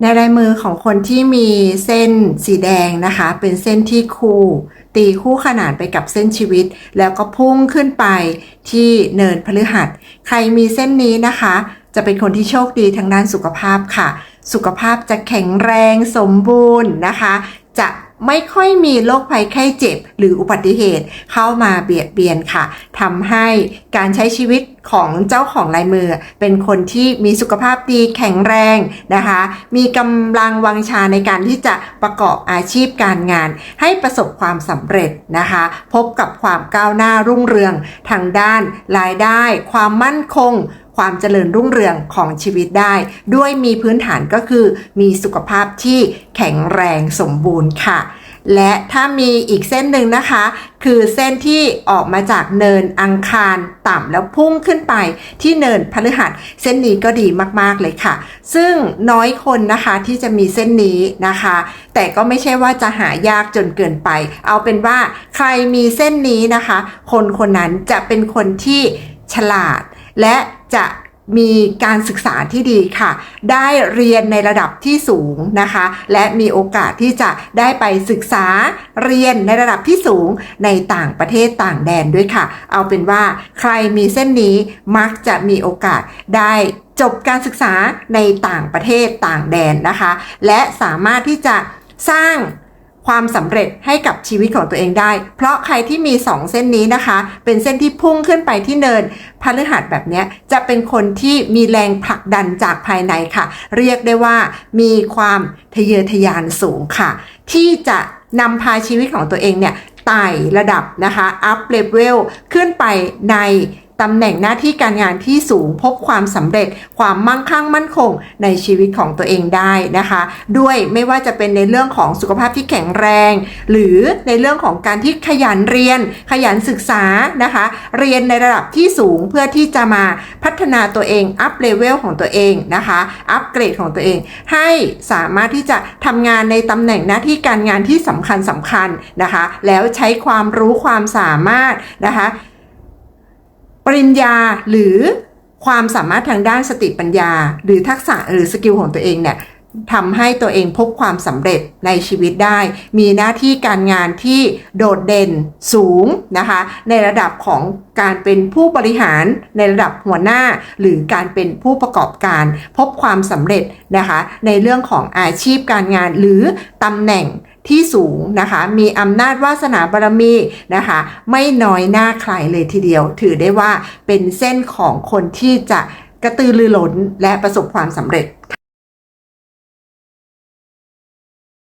ในลายมือของคนที่มีเส้นสีแดงนะคะ เป็นเส้นที่คู่ ตีคู่ขนานไปกับเส้นชีวิต แล้วก็พุ่งขึ้นไปที่เนินพฤหัส ใครมีเส้นนี้นะคะ จะเป็นคนที่โชคดีทางด้านสุขภาพค่ะ สุขภาพจะแข็งแรงสมบูรณ์นะคะ จะ ไม่ค่อยมีโรคภัยไข้เจ็บ หรืออุบัติเหตุเข้ามาเบียดเบียนค่ะทำให้การใช้ชีวิตของเจ้าของลายมือ เป็นคนที่มีสุขภาพดีแข็งแรงนะคะ มีกำลังวังชาในการที่จะประกอบอาชีพการงาน ให้ประสบความสำเร็จนะคะ พบกับความก้าวหน้ารุ่งเรืองทางด้านรายได้ ความมั่นคง ความเจริญรุ่งเรืองของชีวิตได้ ด้วยมีพื้นฐานก็คือ มีสุขภาพที่แข็งแรงสมบูรณ์ค่ะ และถ้ามีอีกเส้นหนึ่งนะคะ คือเส้นที่ออกมาจากเนินอังคารต่ำแล้วพุ่งขึ้นไปที่เนินพฤหัส เส้นนี้ก็ดีมากๆเลยค่ะ ซึ่งน้อยคนนะคะที่จะมีเส้นนี้นะคะ แต่ก็ไม่ใช่ว่าจะหายากจนเกินไป เอาเป็นว่าใครมีเส้นนี้นะคะ คนคนนั้นจะเป็นคนที่ฉลาด และจะมีการศึกษาที่ดีค่ะ ได้เรียนในระดับที่สูงนะคะ และมีโอกาสที่จะได้ไปศึกษาเรียนในระดับที่สูงในต่างประเทศต่างแดนด้วยค่ะ เอาเป็นว่าใครมีเส้นนี้มักจะมีโอกาสได้จบการศึกษาในต่างประเทศต่างแดนนะคะ และสามารถที่จะสร้าง ความสำเร็จให้กับชีวิตของตัวเองได้ เพราะใครที่มี 2 เส้นนี้นะคะ เป็นเส้นที่พุ่งขึ้นไปที่เนินพฤหัสแบบนี้จะเป็นคนที่มีแรงผลักดันจากภายในค่ะ เรียกได้ว่ามีความทะเยอทะยานสูงค่ะ ที่จะนำพาชีวิตของตัวเองเนี่ยไต่ระดับนะคะ up level ขึ้นไปใน ตำแหน่งหน้าที่การงานที่สูงพบความสำเร็จความมั่งคั่งมั่นคงในชีวิตของตัวเองได้นะคะ ด้วยไม่ว่าจะเป็นในเรื่องของสุขภาพที่แข็งแรง หรือในเรื่องของการที่ขยันเรียน ขยันศึกษานะคะ เรียนในระดับที่สูงเพื่อที่จะมาพัฒนาตัวเองอัพเลเวลของตัวเองนะคะอัปเกรดของตัวเอง ให้สามารถที่จะทำงานในตำแหน่งหน้าที่การงานที่สำคัญสำคัญนะคะ แล้วใช้ความรู้ความสามารถนะคะ ปริญญาหรือความสามารถทางด้านสติปัญญา หรือทักษะหรือสกิลของตัวเองเนี่ย ทำให้ตัวเองพบความสำเร็จในชีวิตได้ มีหน้าที่การงานที่โดดเด่นสูงนะคะ ในระดับของการเป็นผู้บริหารในระดับหัวหน้า หรือการเป็นผู้ประกอบการ พบความสำเร็จนะคะ ในเรื่องของอาชีพการงานหรือตำแหน่งที่สูงนะคะ มีอำนาจวาสนาบารมีนะคะ ไม่น้อยหน้าใครเลยทีเดียว ถือได้ว่าเป็นเส้นของคนที่จะกระตือรือร้นและประสบความสำเร็จ